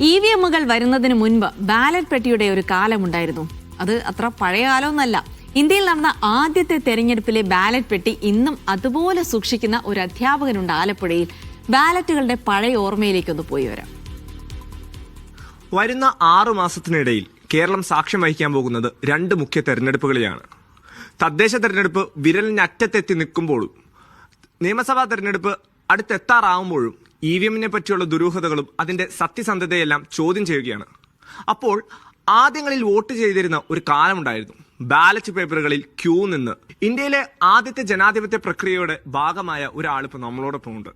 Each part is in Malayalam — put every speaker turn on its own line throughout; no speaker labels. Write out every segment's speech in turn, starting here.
ഇ വി എമ്മുകൾ വരുന്നതിന് മുൻപ് ബാലറ്റ് പെട്ടിയുടെ ഒരു കാലമുണ്ടായിരുന്നു അത് അത്ര പഴയ കാലമൊന്നല്ല ഇന്ത്യയിൽ നടന്ന ആദ്യത്തെ തെരഞ്ഞെടുപ്പിലെ ബാലറ്റ് പെട്ടി ഇന്നും അതുപോലെ സൂക്ഷിക്കുന്ന ഒരു അധ്യാപകനുണ്ട് ആലപ്പുഴയിൽ. ബാലറ്റുകളുടെ പഴയ ഓർമ്മയിലേക്കൊന്ന് പോയി വരാം.
വരുന്ന ആറു മാസത്തിനിടയിൽ കേരളം സാക്ഷ്യം വഹിക്കാൻ പോകുന്നത് രണ്ട് മുഖ്യ തെരഞ്ഞെടുപ്പുകളെയാണ് തദ്ദേശ തെരഞ്ഞെടുപ്പ് വിരലിനറ്റത്തെത്തി നിൽക്കുമ്പോഴും നിയമസഭാ തെരഞ്ഞെടുപ്പ് അടുത്തെത്താറാവുമ്പോഴും ഇ വി എമ്മിനെ പറ്റിയുള്ള ദുരൂഹതകളും അതിന്റെ സത്യസന്ധതയെല്ലാം ചോദ്യം ചെയ്യുകയാണ്. അപ്പോൾ ആദ്യങ്ങളിൽ വോട്ട് ചെയ്തിരുന്ന ഒരു കാലമുണ്ടായിരുന്നു. ബാലറ്റ് പേപ്പറുകളിൽ ക്യൂ നിന്ന്. ഇന്ത്യയിലെ ആദ്യത്തെ ജനാധിപത്യ പ്രക്രിയയുടെ ഭാഗമായ ഒരാൾ ഇപ്പൊ നമ്മളോടൊപ്പം ഉണ്ട്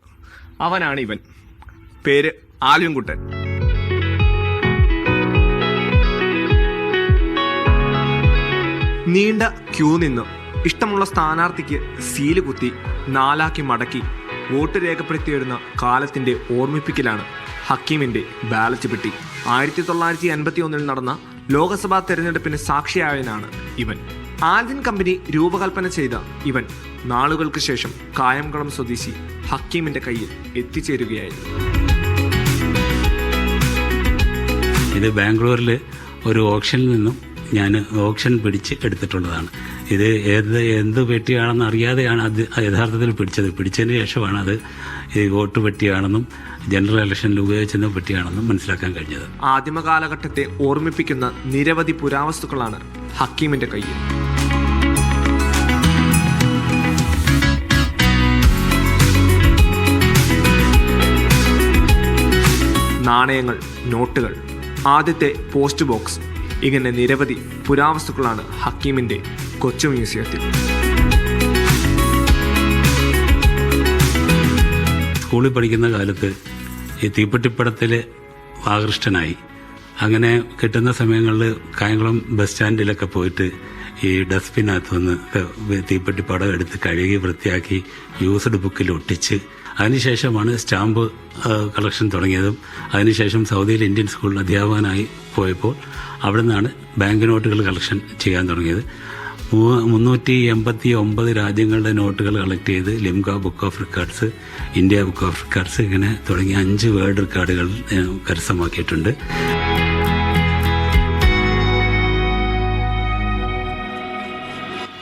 അവനാണ് ഇവൻ പേര് ആലുംകുട്ടൻ നീണ്ട ക്യൂ നിന്ന് ഇഷ്ടമുള്ള സ്ഥാനാർത്ഥിക്ക് സീൽ കുത്തി നാലാക്കി മടക്കി വോട്ട് രേഖപ്പെടുത്തി വരുന്ന കാലത്തിന്റെ ഓർമ്മിപ്പിക്കലാണ് ഹക്കീമിന്റെ ബാലറ്റ് പെട്ടി. ആയിരത്തി തൊള്ളായിരത്തി അൻപത്തി ഒന്നിൽ നടന്ന ലോക്സഭാ തെരഞ്ഞെടുപ്പിന് സാക്ഷിയായതിനാണ് ഇവൻ. ആൽവിൻ കമ്പനി രൂപകൽപ്പന ചെയ്ത ഇവൻ നാളുകൾക്ക് ശേഷം കായംകുളം സ്വദേശി ഹക്കീമിന്റെ കയ്യിൽ എത്തിച്ചേരുകയായിരുന്നു.
ഇത് ബാംഗ്ലൂരിൽ ഒരു ഓപ്ഷനിൽ നിന്നും ഞാൻ ഓപ്ഷൻ പിടിച്ച് എടുത്തിട്ടുള്ളതാണ്. ഇത് ഏത് എന്ത് പെട്ടിയാണെന്ന് അറിയാതെയാണ് അത് യഥാർത്ഥത്തിൽ പിടിച്ചത്. പിടിച്ചതിന് ശേഷമാണ് അത് ഈ വോട്ട് പെട്ടിയാണെന്നും ജനറൽ ഇലക്ഷനിൽ ഉപയോഗിച്ചിരുന്ന പെട്ടിയാണെന്നും മനസ്സിലാക്കാൻ കഴിഞ്ഞത്.
ആദിമ കാലഘട്ടത്തെ ഓർമ്മിപ്പിക്കുന്ന നിരവധി പുരാവസ്തുക്കളാണ് ഹക്കീമിന്റെ കയ്യിൽ. നാണയങ്ങൾ നോട്ടുകൾ ആദ്യത്തെ പോസ്റ്റ് ബോക്സ് ഇങ്ങനെ നിരവധി പുരാവസ്തുക്കളാണ് ഹക്കീമിന്റെ കൊച്ചു മ്യൂസിയത്തിൽ.
സ്കൂളിൽ പഠിക്കുന്ന കാലത്ത് ഈ തീപ്പെട്ടിപ്പടത്തിൽ ആകൃഷ്ടനായി. അങ്ങനെ കിട്ടുന്ന സമയങ്ങളിൽ കായംകുളം ബസ് സ്റ്റാൻഡിലൊക്കെ പോയിട്ട് ഈ ഡസ്റ്റ്ബിനകത്ത് നിന്ന് തീപ്പെട്ടിപ്പടം എടുത്ത് കഴുകി വൃത്തിയാക്കി യൂസ്ഡ് ബുക്കിൽ ഒട്ടിച്ച് അതിനുശേഷമാണ് സ്റ്റാമ്പ് കളക്ഷൻ തുടങ്ങിയതും. അതിനുശേഷം സൗദിയിൽ ഇന്ത്യൻ സ്കൂളിൽ അധ്യാപകനായി പോയപ്പോൾ അവിടെ നിന്നാണ് ബാങ്ക് നോട്ടുകൾ കളക്ഷൻ ചെയ്യാൻ തുടങ്ങിയത്. മുന്നൂറ്റി എൺപത്തി ഒമ്പത് രാജ്യങ്ങളുടെ നോട്ടുകൾ കളക്ട് ചെയ്ത് Limca book of records India book of records ഇങ്ങനെ തുടങ്ങിയ അഞ്ച് വേൾഡ് റെക്കോർഡുകൾ കരസ്ഥമാക്കിയിട്ടുണ്ട്.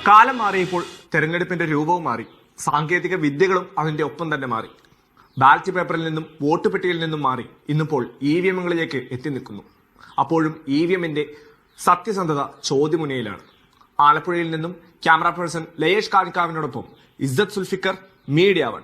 കാലം മാറിയപ്പോൾ തെരഞ്ഞെടുപ്പിന്റെ രൂപവും മാറി. സാങ്കേതിക വിദ്യകളും അതിന്റെ ഒപ്പം തന്നെ മാറി. ബാലറ്റ് പേപ്പറിൽ നിന്നും വോട്ട് പെട്ടിയിൽ നിന്നും മാറി. ഇന്നിപ്പോൾ ഇ വി എമ്മുകളിലേക്ക് എത്തി നിൽക്കുന്നു. അപ്പോഴും ഇ വി എമ്മിന്റെ സത്യസന്ധത ചോദ്യമുനയിലാണ്. ആലപ്പുഴയിൽ നിന്നും ക്യാമറ പേഴ്സൺ ലയേഷ് കാഴിക്കാവിനോടൊപ്പം ഇസ്സത്ത് സുൽഫിക്കർ മീഡിയ വൺ.